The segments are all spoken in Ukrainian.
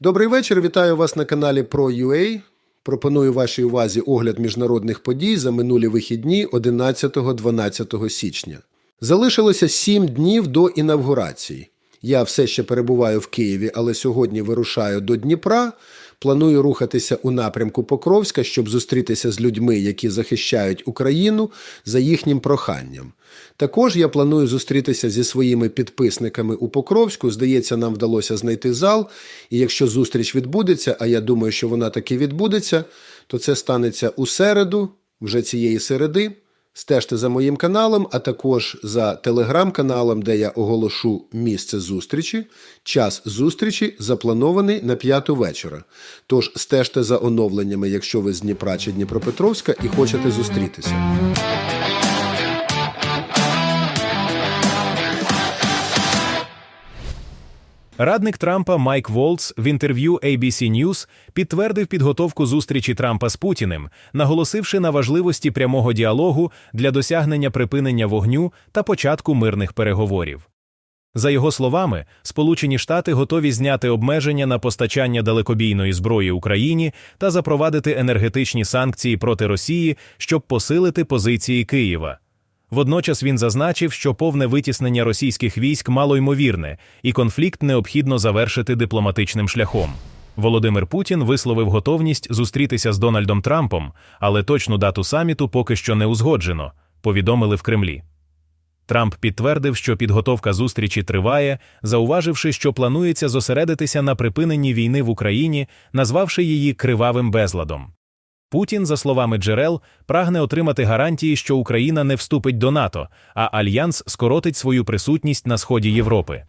Добрий вечір. Вітаю вас на каналі ProUA. Пропоную вашій увазі огляд міжнародних подій за минулі вихідні 11-12 січня. Залишилося 7 днів до інавгурації. Я все ще перебуваю в Києві, але сьогодні вирушаю до Дніпра. Планую рухатися у напрямку Покровська, щоб зустрітися з людьми, які захищають Україну за їхнім проханням. Також я планую зустрітися зі своїми підписниками у Покровську. Здається, нам вдалося знайти зал. І якщо зустріч відбудеться, а я думаю, що вона таки відбудеться, то це станеться у середу, вже цієї середи. Стежте за моїм каналом, а також за телеграм-каналом, де я оголошу місце зустрічі. Час зустрічі запланований на п'яту вечора. Тож стежте за оновленнями, якщо ви з Дніпра чи Дніпропетровська і хочете зустрітися. Радник Трампа Майк Волц в інтерв'ю ABC News підтвердив підготовку зустрічі Трампа з Путіним, наголосивши на важливості прямого діалогу для досягнення припинення вогню та початку мирних переговорів. За його словами, Сполучені Штати готові зняти обмеження на постачання далекобійної зброї Україні та запровадити енергетичні санкції проти Росії, щоб посилити позиції Києва. Водночас він зазначив, що повне витіснення російських військ малоймовірне, і конфлікт необхідно завершити дипломатичним шляхом. Володимир Путін висловив готовність зустрітися з Дональдом Трампом, але точну дату саміту поки що не узгоджено, повідомили в Кремлі. Трамп підтвердив, що підготовка зустрічі триває, зауваживши, що планується зосередитися на припиненні війни в Україні, назвавши її кривавим безладом. Путін, за словами джерел, прагне отримати гарантії, що Україна не вступить до НАТО, а альянс скоротить свою присутність на сході Європи.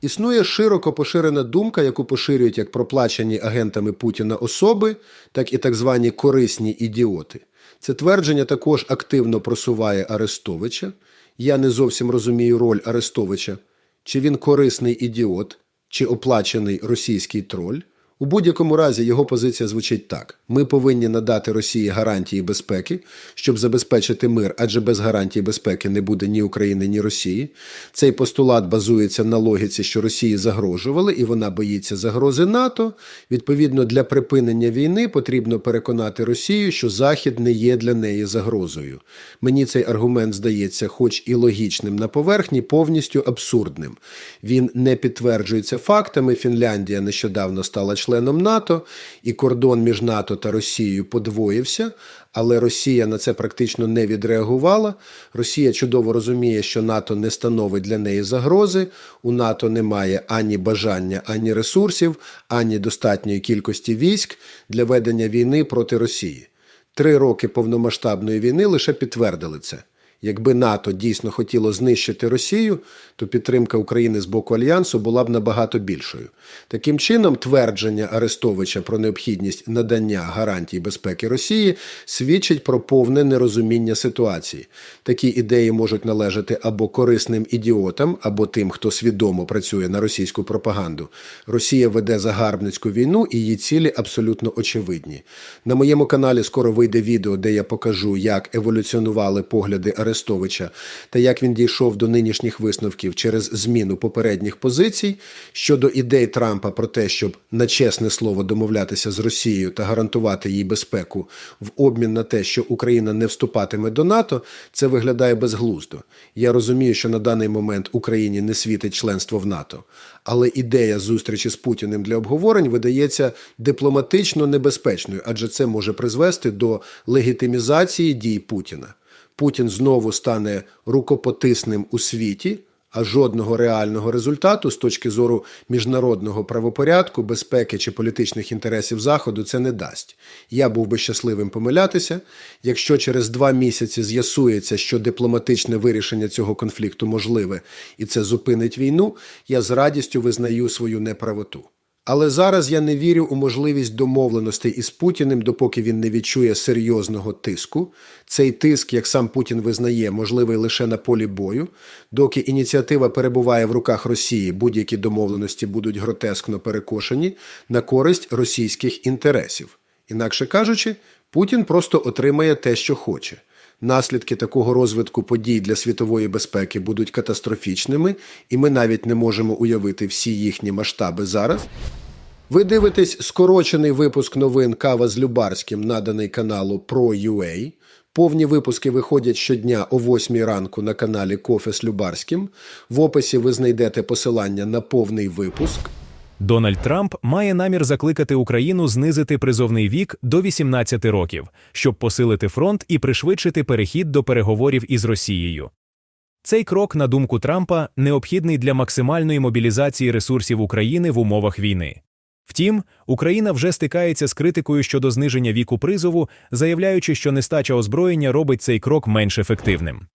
Існує широко поширена думка, яку поширюють як проплачені агентами Путіна особи, так і так звані корисні ідіоти. Це твердження також активно просуває Арестовича. Я не зовсім розумію роль Арестовича. Чи він корисний ідіот, чи оплачений російський троль. У будь-якому разі його позиція звучить так: ми повинні надати Росії гарантії безпеки, щоб забезпечити мир, адже без гарантій безпеки не буде ні України, ні Росії. Цей постулат базується на логіці, що Росії загрожували, і вона боїться загрози НАТО. Відповідно, для припинення війни потрібно переконати Росію, що Захід не є для неї загрозою. Мені цей аргумент здається, хоч і логічним на поверхні, повністю абсурдним. Він не підтверджується фактами. Фінляндія нещодавно стала членом НАТО, і кордон між НАТО та Росією подвоївся, але Росія на це практично не відреагувала. Росія чудово розуміє, що НАТО не становить для неї загрози. У НАТО немає ані бажання, ані ресурсів, ані достатньої кількості військ для ведення війни проти Росії. Три роки повномасштабної війни лише підтвердили це. Якби НАТО дійсно хотіло знищити Росію, то підтримка України з боку альянсу була б набагато більшою. Таким чином, твердження Арестовича про необхідність надання гарантій безпеки Росії свідчить про повне нерозуміння ситуації. Такі ідеї можуть належати або корисним ідіотам, або тим, хто свідомо працює на російську пропаганду. Росія веде загарбницьку війну, і її цілі абсолютно очевидні. На моєму каналі скоро вийде відео, де я покажу, як еволюціонували погляди Арестовича та як він дійшов до нинішніх висновків через зміну попередніх позицій щодо ідей Трампа про те, щоб на чесне слово домовлятися з Росією та гарантувати їй безпеку в обмін на те, що Україна не вступатиме до НАТО, це виглядає безглуздо. Я розумію, що на даний момент Україні не світить членство в НАТО, але ідея зустрічі з Путіним для обговорень видається дипломатично небезпечною, адже це може призвести до легітимізації дій Путіна. Путін знову стане рукопотисним у світі, а жодного реального результату з точки зору міжнародного правопорядку, безпеки чи політичних інтересів Заходу це не дасть. Я був би щасливим помилятися, якщо через два місяці з'ясується, що дипломатичне вирішення цього конфлікту можливе і це зупинить війну, я з радістю визнаю свою неправоту. Але зараз я не вірю у можливість домовленостей із Путіним, допоки він не відчує серйозного тиску. Цей тиск, як сам Путін визнає, можливий лише на полі бою. Доки ініціатива перебуває в руках Росії, будь-які домовленості будуть гротескно перекошені на користь російських інтересів. Інакше кажучи, Путін просто отримає те, що хоче. Наслідки такого розвитку подій для світової безпеки будуть катастрофічними, і ми навіть не можемо уявити всі їхні масштаби зараз. Ви дивитесь скорочений випуск новин Кава з Любарським, наданий каналу Pro.ua. Повні випуски виходять щодня о 8 ранку на каналі Кофе з Любарським. В описі ви знайдете посилання на повний випуск. Дональд Трамп має намір закликати Україну знизити призовний вік до 18 років, щоб посилити фронт і пришвидшити перехід до переговорів із Росією. Цей крок, на думку Трампа, необхідний для максимальної мобілізації ресурсів України в умовах війни. Втім, Україна вже стикається з критикою щодо зниження віку призову, заявляючи, що нестача озброєння робить цей крок менш ефективним.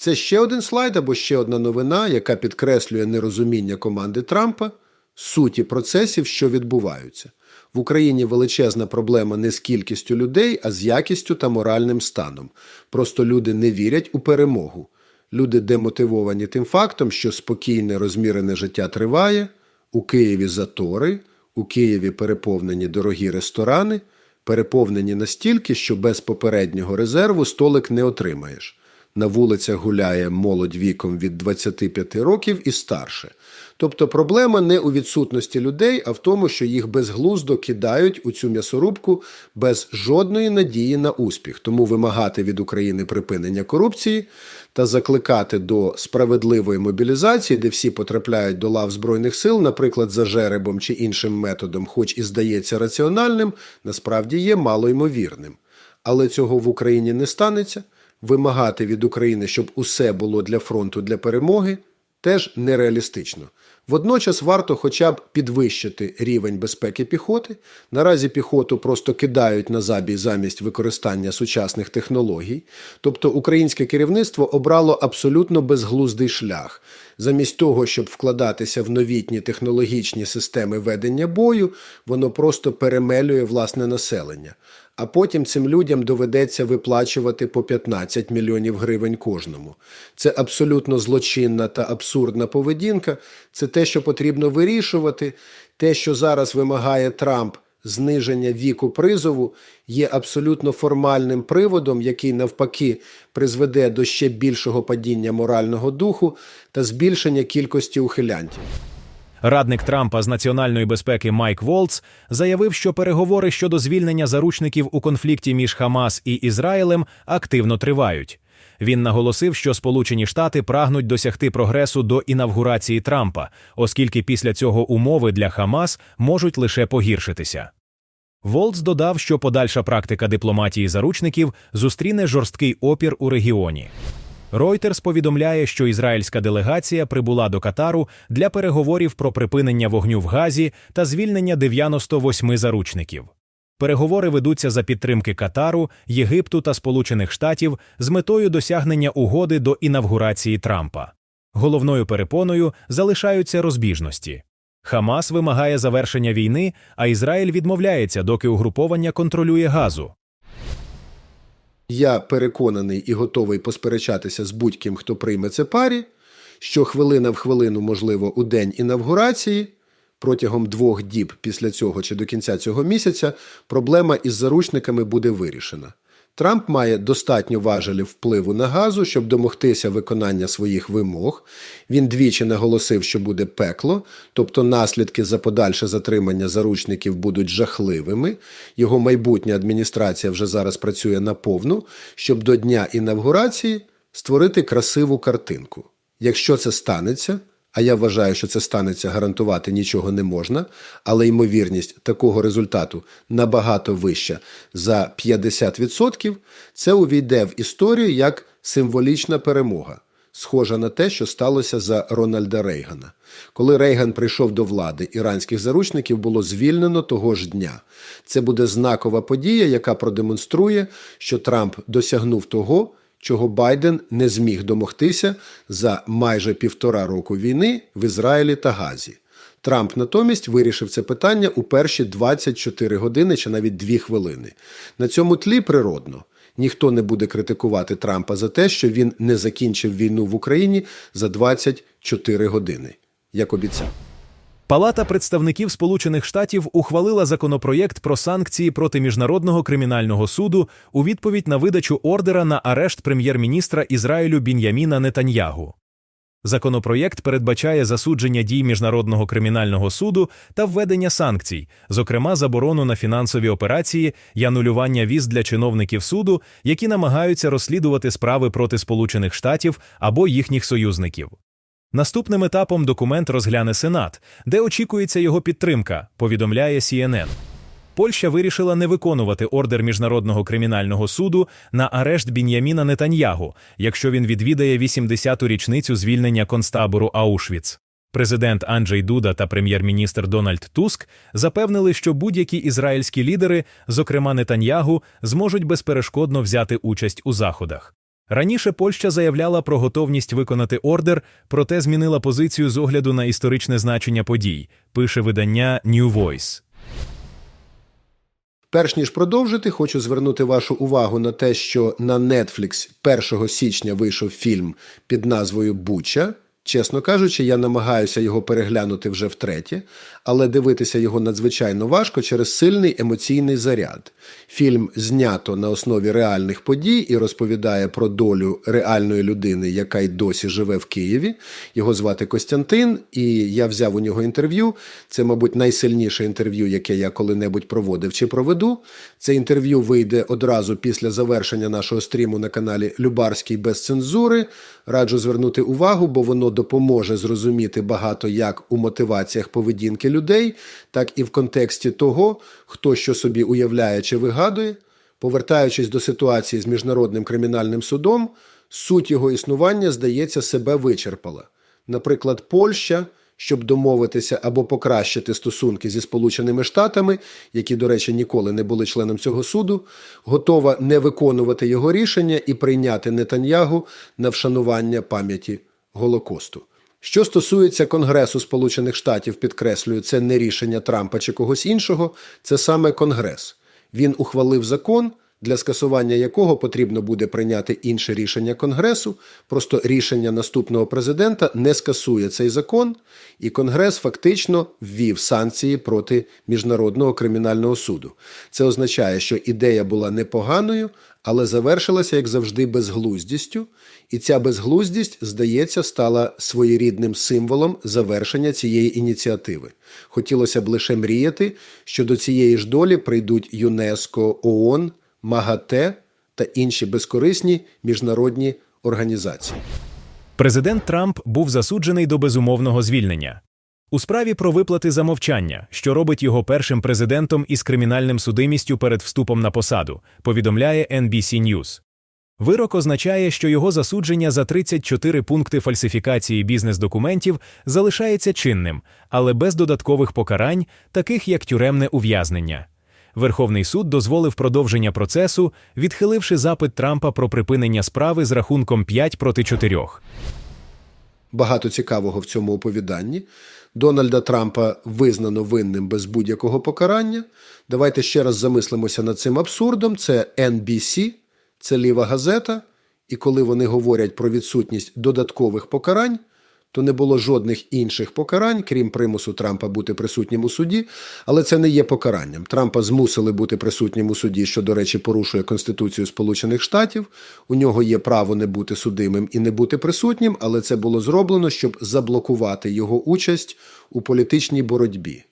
Це ще один слайд або ще одна новина, яка підкреслює нерозуміння команди Трампа суті процесів, що відбуваються. В Україні величезна проблема не з кількістю людей, а з якістю та моральним станом. Просто люди не вірять у перемогу. Люди демотивовані тим фактом, що спокійне розмірене життя триває, у Києві затори, у Києві переповнені дорогі ресторани, переповнені настільки, що без попереднього резерву столик не отримаєш. На вулицях гуляє молодь віком від 25 років і старше. Тобто проблема не у відсутності людей, а в тому, що їх безглуздо кидають у цю м'ясорубку без жодної надії на успіх. Тому вимагати від України припинення корупції та закликати до справедливої мобілізації, де всі потрапляють до лав Збройних сил, наприклад, за жеребом чи іншим методом, хоч і здається раціональним, насправді є малоймовірним. Але цього в Україні не станеться. Вимагати від України, щоб усе було для фронту для перемоги, теж нереалістично. Водночас варто хоча б підвищити рівень безпеки піхоти. Наразі піхоту просто кидають на забій замість використання сучасних технологій. Тобто українське керівництво обрало абсолютно безглуздий шлях. Замість того, щоб вкладатися в новітні технологічні системи ведення бою, воно просто перемелює власне населення. А потім цим людям доведеться виплачувати по 15 мільйонів гривень кожному. Це абсолютно злочинна та абсурдна поведінка. Це те, що потрібно вирішувати. Те, що зараз вимагає Трамп, зниження віку призову, є абсолютно формальним приводом, який навпаки призведе до ще більшого падіння морального духу та збільшення кількості ухилянтів. Радник Трампа з національної безпеки Майк Волц заявив, що переговори щодо звільнення заручників у конфлікті між Хамас і Ізраїлем активно тривають. Він наголосив, що Сполучені Штати прагнуть досягти прогресу до інавгурації Трампа, оскільки після цього умови для Хамас можуть лише погіршитися. Волц додав, що подальша практика дипломатії заручників зустріне жорсткий опір у регіоні. Reuters повідомляє, що ізраїльська делегація прибула до Катару для переговорів про припинення вогню в Газі та звільнення 98 заручників. Переговори ведуться за підтримки Катару, Єгипту та Сполучених Штатів з метою досягнення угоди до інавгурації Трампа. Головною перепоною залишаються розбіжності. Хамас вимагає завершення війни, а Ізраїль відмовляється, доки угруповання контролює газу. Я переконаний і готовий посперечатися з будь-ким, хто прийме це парі, що хвилина в хвилину, можливо, у день інавгурації, протягом двох діб після цього чи до кінця цього місяця, проблема із заручниками буде вирішена. Трамп має достатньо важелів впливу на газу, щоб домогтися виконання своїх вимог. Він двічі наголосив, що буде пекло, тобто наслідки за подальше затримання заручників будуть жахливими. Його майбутня адміністрація вже зараз працює наповну, щоб до дня інавгурації створити красиву картинку. Якщо це станеться, а я вважаю, що це станеться гарантувати нічого не можна, але ймовірність такого результату набагато вища за 50%, це увійде в історію як символічна перемога, схожа на те, що сталося за Рональда Рейгана. Коли Рейган прийшов до влади, іранських заручників було звільнено того ж дня. Це буде знакова подія, яка продемонструє, що Трамп досягнув того, чого Байден не зміг домогтися за майже півтора року війни в Ізраїлі та Газі. Трамп натомість вирішив це питання у перші 24 години чи навіть 2 хвилини. На цьому тлі природно. Ніхто не буде критикувати Трампа за те, що він не закінчив війну в Україні за 24 години, як обіцяв. Палата представників Сполучених Штатів ухвалила законопроєкт про санкції проти міжнародного кримінального суду у відповідь на видачу ордера на арешт прем'єр-міністра Ізраїлю Бін'яміна Нетаньягу. Законопроєкт передбачає засудження дій Міжнародного кримінального суду та введення санкцій, зокрема заборону на фінансові операції і анулювання віз для чиновників суду, які намагаються розслідувати справи проти Сполучених Штатів або їхніх союзників. Наступним етапом документ розгляне Сенат, де очікується його підтримка, повідомляє CNN. Польща вирішила не виконувати ордер Міжнародного кримінального суду на арешт Бін'яміна Нетаньягу, якщо він відвідає 80-ту річницю звільнення концтабору Аушвіц. Президент Анджей Дуда та прем'єр-міністр Дональд Туск запевнили, що будь-які ізраїльські лідери, зокрема Нетаньягу, зможуть безперешкодно взяти участь у заходах. Раніше Польща заявляла про готовність виконати ордер, проте змінила позицію з огляду на історичне значення подій, пише видання New Voice. Перш ніж продовжити, хочу звернути вашу увагу на те, що на Netflix 1 січня вийшов фільм під назвою Буча. Чесно кажучи, я намагаюся його переглянути вже втретє, але дивитися його надзвичайно важко через сильний емоційний заряд. Фільм знято на основі реальних подій і розповідає про долю реальної людини, яка й досі живе в Києві. Його звати Костянтин, і я взяв у нього інтерв'ю. Це, мабуть, найсильніше інтерв'ю, яке я коли-небудь проводив чи проведу. Це інтерв'ю вийде одразу після завершення нашого стріму на каналі Любарський без цензури. Раджу звернути увагу, бо воно допоможе зрозуміти багато як у мотиваціях поведінки людей, так і в контексті того, хто що собі уявляє чи вигадує. Повертаючись до ситуації з міжнародним кримінальним судом, суть його існування, здається, себе вичерпала. Наприклад, Польща, щоб домовитися або покращити стосунки зі Сполученими Штатами, які, до речі, ніколи не були членом цього суду, готова не виконувати його рішення і прийняти Нетаньягу на вшанування пам'яті Голокосту. Що стосується Конгресу Сполучених Штатів, підкреслюю, це не рішення Трампа чи когось іншого, це саме Конгрес. Він ухвалив закон, для скасування якого потрібно буде прийняти інше рішення Конгресу. Просто рішення наступного президента не скасує цей закон, і Конгрес фактично ввів санкції проти Міжнародного кримінального суду. Це означає, що ідея була непоганою, але завершилася, як завжди, безглуздістю, і ця безглуздість, здається, стала своєрідним символом завершення цієї ініціативи. Хотілося б лише мріяти, що до цієї ж долі прийдуть ЮНЕСКО, ООН, МАГАТЕ та інші безкорисні міжнародні організації. Президент Трамп був засуджений до безумовного звільнення. У справі про виплати за мовчання, що робить його першим президентом із кримінальним судимістю перед вступом на посаду, повідомляє NBC News. Вирок означає, що його засудження за 34 пункти фальсифікації бізнес-документів залишається чинним, але без додаткових покарань, таких як тюремне ув'язнення. Верховний суд дозволив продовження процесу, відхиливши запит Трампа про припинення справи з рахунком 5 проти 4. Багато цікавого в цьому оповіданні. Дональда Трампа визнано винним без будь-якого покарання. Давайте ще раз замислимося над цим абсурдом. Це NBC, це ліва газета, і коли вони говорять про відсутність додаткових покарань, то не було жодних інших покарань, крім примусу Трампа бути присутнім у суді, але це не є покаранням. Трампа змусили бути присутнім у суді, що, до речі, порушує Конституцію Сполучених Штатів. У нього є право не бути судимим і не бути присутнім, але це було зроблено, щоб заблокувати його участь у політичній боротьбі.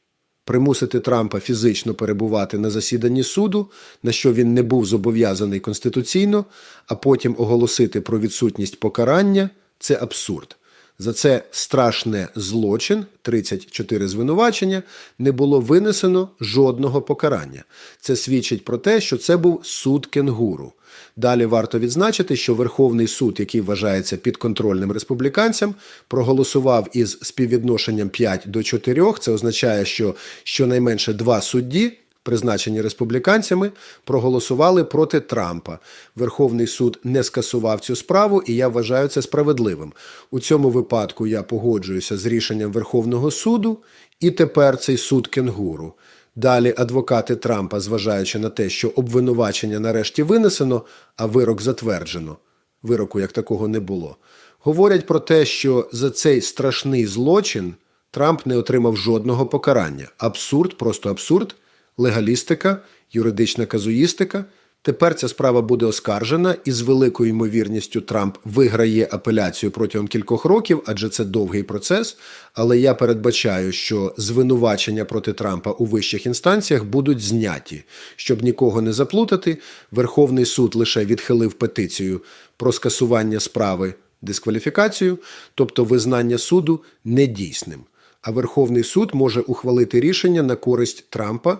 Примусити Трампа фізично перебувати на засіданні суду, на що він не був зобов'язаний конституційно, а потім оголосити про відсутність покарання це абсурд. За це страшне злочин, 34 звинувачення, не було винесено жодного покарання. Це свідчить про те, що це був суд кенгуру. Далі варто відзначити, що Верховний суд, який вважається підконтрольним республіканцям, проголосував із співвідношенням 5 до 4. Це означає, що щонайменше два судді призначені республіканцями, проголосували проти Трампа. Верховний суд не скасував цю справу, і я вважаю це справедливим. У цьому випадку я погоджуюся з рішенням Верховного суду, і тепер цей суд кенгуру. Далі адвокати Трампа, зважаючи на те, що обвинувачення нарешті винесено, а вирок затверджено. Вироку як такого не було. Говорять про те, що за цей страшний злочин Трамп не отримав жодного покарання. Абсурд, просто абсурд легалістика, юридична казуїстика Тепер ця справа буде оскаржена, і з великою ймовірністю Трамп виграє апеляцію протягом кількох років, адже це довгий процес. Але я передбачаю, що звинувачення проти Трампа у вищих інстанціях будуть зняті. Щоб нікого не заплутати, Верховний суд лише відхилив петицію про скасування справи дискваліфікацію, тобто визнання суду недійсним. А Верховний суд може ухвалити рішення на користь Трампа,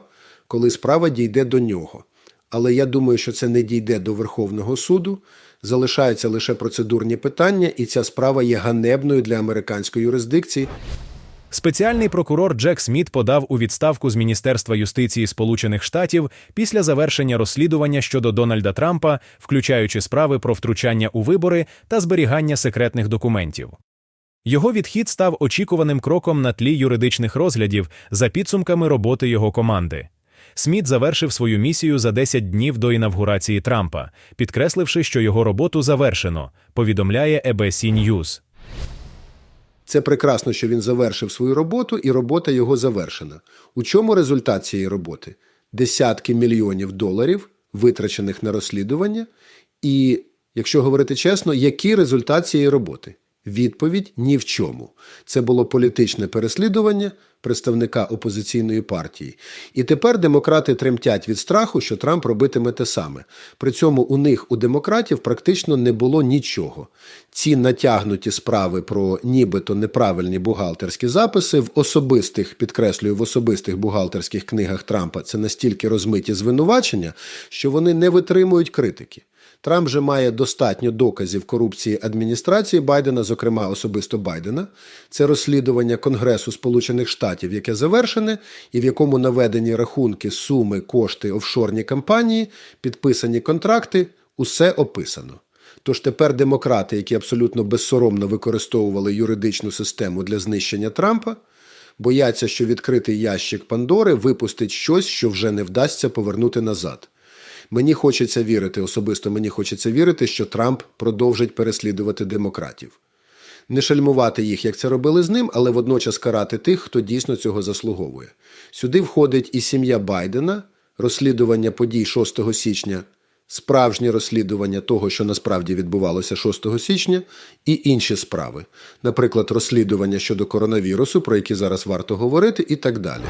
коли справа дійде до нього. Але я думаю, що це не дійде до Верховного суду. Залишаються лише процедурні питання, і ця справа є ганебною для американської юрисдикції. Спеціальний прокурор Джек Сміт подав у відставку з Міністерства юстиції Сполучених Штатів після завершення розслідування щодо Дональда Трампа, включаючи справи про втручання у вибори та зберігання секретних документів. Його відхід став очікуваним кроком на тлі юридичних розглядів за підсумками роботи його команди. Сміт завершив свою місію за 10 днів до інавгурації Трампа, підкресливши, що його роботу завершено, повідомляє ABC News. Це прекрасно, що він завершив свою роботу, і робота його завершена. У чому результат цієї роботи? Десятки мільйонів доларів, витрачених на розслідування. І, якщо говорити чесно, який результат цієї роботи? Відповідь ні в чому. Це було політичне переслідування представника опозиційної партії. І тепер демократи тремтять від страху, що Трамп робитиме те саме. При цьому у них, у демократів, практично не було нічого. Ці натягнуті справи про нібито неправильні бухгалтерські записи в особистих, підкреслюю, в особистих бухгалтерських книгах Трампа це настільки розмиті звинувачення, що вони не витримують критики. Трамп же має достатньо доказів корупції адміністрації Байдена, зокрема особисто Байдена. Це розслідування Конгресу Сполучених Штатів, яке завершене, і в якому наведені рахунки, суми, кошти, офшорні компанії, підписані контракти, усе описано. Тож тепер демократи, які абсолютно безсоромно використовували юридичну систему для знищення Трампа, бояться, що відкритий ящик Пандори випустить щось, що вже не вдасться повернути назад. Мені хочеться вірити, особисто мені хочеться вірити, що Трамп продовжить переслідувати демократів. Не шальмувати їх, як це робили з ним, але водночас карати тих, хто дійсно цього заслуговує. Сюди входить і сім'я Байдена, розслідування подій 6 січня, справжнє розслідування того, що насправді відбувалося 6 січня, і інші справи, наприклад, розслідування щодо коронавірусу, про які зараз варто говорити, і так далі.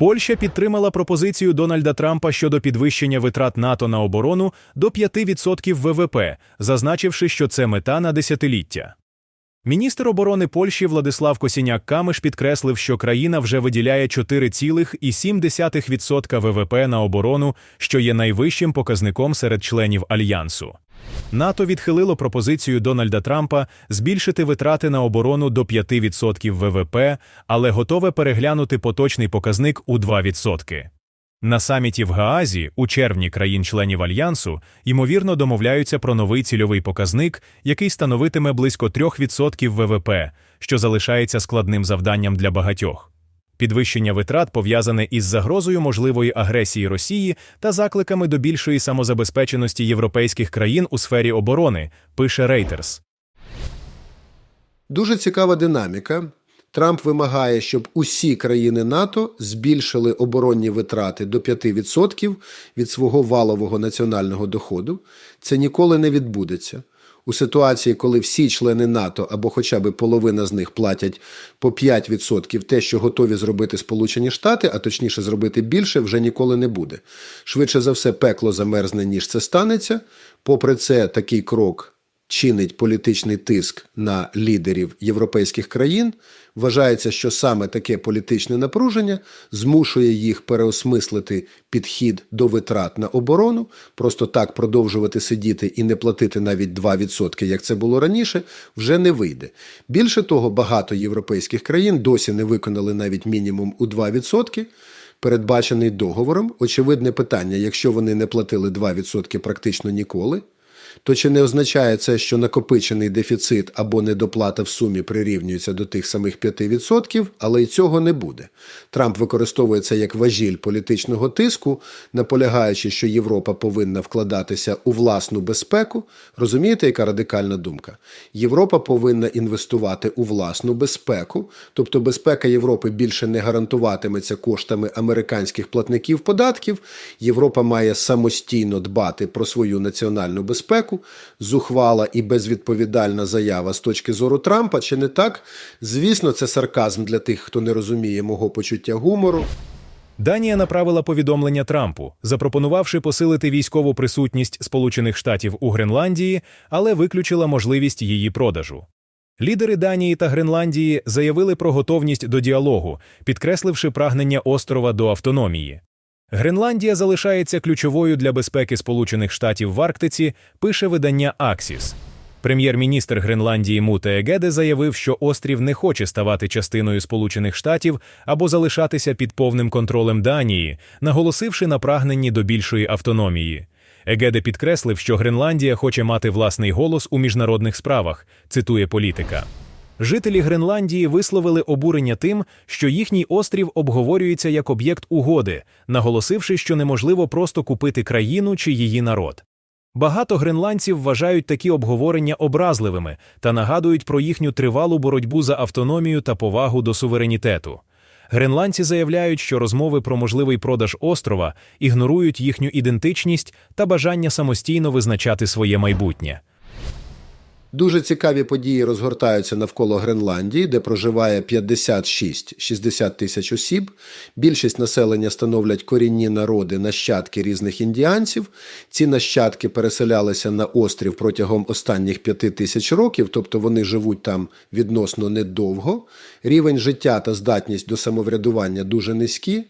Польща підтримала пропозицію Дональда Трампа щодо підвищення витрат НАТО на оборону до 5% ВВП, зазначивши, що це мета на десятиліття. Міністр оборони Польщі Владислав Косіняк-Камиш підкреслив, що країна вже виділяє 4,7% ВВП на оборону, що є найвищим показником серед членів альянсу. НАТО відхилило пропозицію Дональда Трампа збільшити витрати на оборону до 5% ВВП, але готове переглянути поточний показник у 2%. На саміті в Гаазі у червні країн-членів альянсу ймовірно домовляються про новий цільовий показник, який становитиме близько 3% ВВП, що залишається складним завданням для багатьох. Підвищення витрат пов'язане із загрозою можливої агресії Росії та закликами до більшої самозабезпеченості європейських країн у сфері оборони, пише Reuters. Дуже цікава динаміка. Трамп вимагає, щоб усі країни НАТО збільшили оборонні витрати до 5% від свого валового національного доходу. Це ніколи не відбудеться. У ситуації, коли всі члени НАТО або хоча б половина з них платять по 5% те, що готові зробити Сполучені Штати, а точніше зробити більше, вже ніколи не буде. Швидше за все, пекло замерзне, ніж це станеться. Попри це, такий крок чинить політичний тиск на лідерів європейських країн. Вважається, що саме таке політичне напруження змушує їх переосмислити підхід до витрат на оборону, просто так продовжувати сидіти і не платити навіть 2%, як це було раніше, вже не вийде. Більше того, багато європейських країн досі не виконали навіть мінімум у 2%. Передбачений договором, очевидне питання, якщо вони не платили 2% практично ніколи, то чи не означає це, що накопичений дефіцит або недоплата в сумі прирівнюється до тих самих 5%, але й цього не буде. Трамп використовує це як важіль політичного тиску, наполягаючи, що Європа повинна вкладатися у власну безпеку. Розумієте, яка радикальна думка? Європа повинна інвестувати у власну безпеку, тобто безпека Європи більше не гарантуватиметься коштами американських платників податків. Європа має самостійно дбати про свою національну безпеку. Зухвала і безвідповідальна заява з точки зору Трампа, чи не так? Звісно, це сарказм для тих, хто не розуміє мого почуття гумору. Данія направила повідомлення Трампу, запропонувавши посилити військову присутність Сполучених Штатів у Гренландії, але виключила можливість її продажу. Лідери Данії та Гренландії заявили про готовність до діалогу, підкресливши прагнення острова до автономії. Гренландія залишається ключовою для безпеки Сполучених Штатів в Арктиці, пише видання Аксіс. Прем'єр-міністр Гренландії Муте Егеде заявив, що острів не хоче ставати частиною Сполучених Штатів або залишатися під повним контролем Данії, наголосивши на прагненні до більшої автономії. Егеде підкреслив, що Гренландія хоче мати власний голос у міжнародних справах, цитує політика. Жителі Гренландії висловили обурення тим, що їхній острів обговорюється як об'єкт угоди, наголосивши, що неможливо просто купити країну чи її народ. Багато гренландців вважають такі обговорення образливими та нагадують про їхню тривалу боротьбу за автономію та повагу до суверенітету. Гренландці заявляють, що розмови про можливий продаж острова ігнорують їхню ідентичність та бажання самостійно визначати своє майбутнє. Дуже цікаві події розгортаються навколо Гренландії, де проживає 56-60 тисяч осіб. Більшість населення становлять корінні народи, нащадки різних індіанців. Ці нащадки переселялися на острів протягом останніх п'яти тисяч років, тобто вони живуть там відносно недовго. Рівень життя та здатність до самоврядування дуже низькі.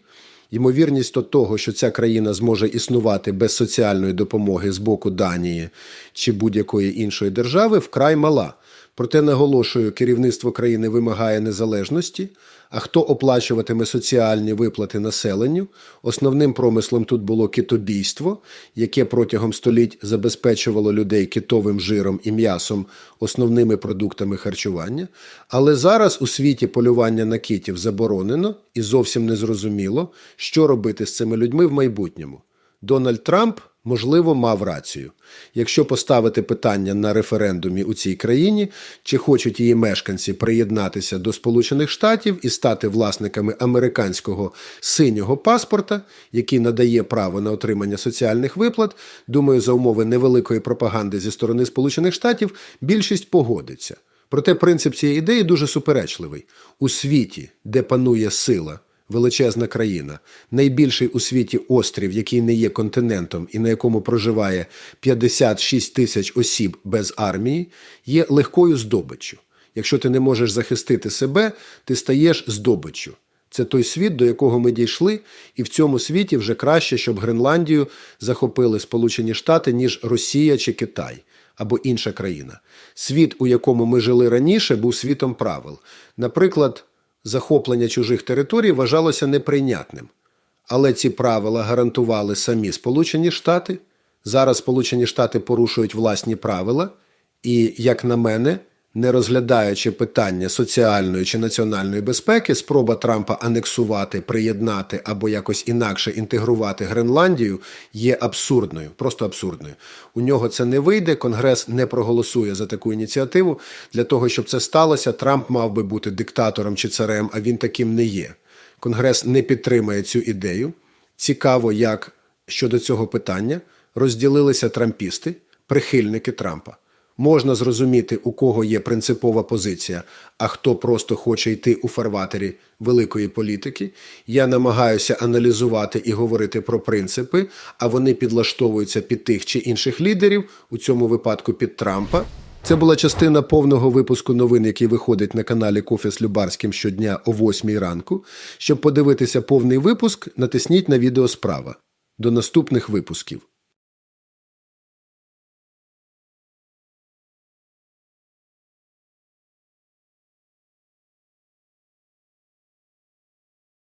Ймовірність того, що ця країна зможе існувати без соціальної допомоги з боку Данії чи будь-якої іншої держави, вкрай мала. Проте наголошую, керівництво країни вимагає незалежності. А хто оплачуватиме соціальні виплати населенню? Основним промислом тут було китобійство, яке протягом століть забезпечувало людей китовим жиром і м'ясом основними продуктами харчування. Але зараз у світі полювання на китів заборонено і зовсім не зрозуміло, що робити з цими людьми в майбутньому. Дональд Трамп, можливо, мав рацію. Якщо поставити питання на референдумі у цій країні, чи хочуть її мешканці приєднатися до Сполучених Штатів і стати власниками американського синього паспорта, який надає право на отримання соціальних виплат, думаю, за умови невеликої пропаганди зі сторони Сполучених Штатів більшість погодиться. Проте принцип цієї ідеї дуже суперечливий. У світі, де панує сила, величезна країна, найбільший у світі острів, який не є континентом і на якому проживає 56 тисяч осіб без армії, є легкою здобиччю. Якщо ти не можеш захистити себе, ти стаєш здобиччю. Це той світ, до якого ми дійшли, і в цьому світі вже краще, щоб Гренландію захопили Сполучені Штати, ніж Росія чи Китай або інша країна. Світ, у якому ми жили раніше, був світом правил. Наприклад, захоплення чужих територій вважалося неприйнятним. Але ці правила гарантували самі Сполучені Штати. Зараз Сполучені Штати порушують власні правила, і, як на мене, не розглядаючи питання соціальної чи національної безпеки, спроба Трампа анексувати, приєднати або якось інакше інтегрувати Гренландію є абсурдною, просто абсурдною. У нього це не вийде. Конгрес не проголосує за таку ініціативу. Для того, щоб це сталося, Трамп мав би бути диктатором чи царем, а він таким не є. Конгрес не підтримує цю ідею. Цікаво, як щодо цього питання розділилися трампісти, прихильники Трампа. Можна зрозуміти, у кого є принципова позиція, а хто просто хоче йти у фарватері великої політики. Я намагаюся аналізувати і говорити про принципи, а вони підлаштовуються під тих чи інших лідерів, у цьому випадку під Трампа. Це була частина повного випуску новин, який виходить на каналі Кофе з Любарським щодня о 8 ранку. Щоб подивитися повний випуск, натисніть на відео справа. До наступних випусків.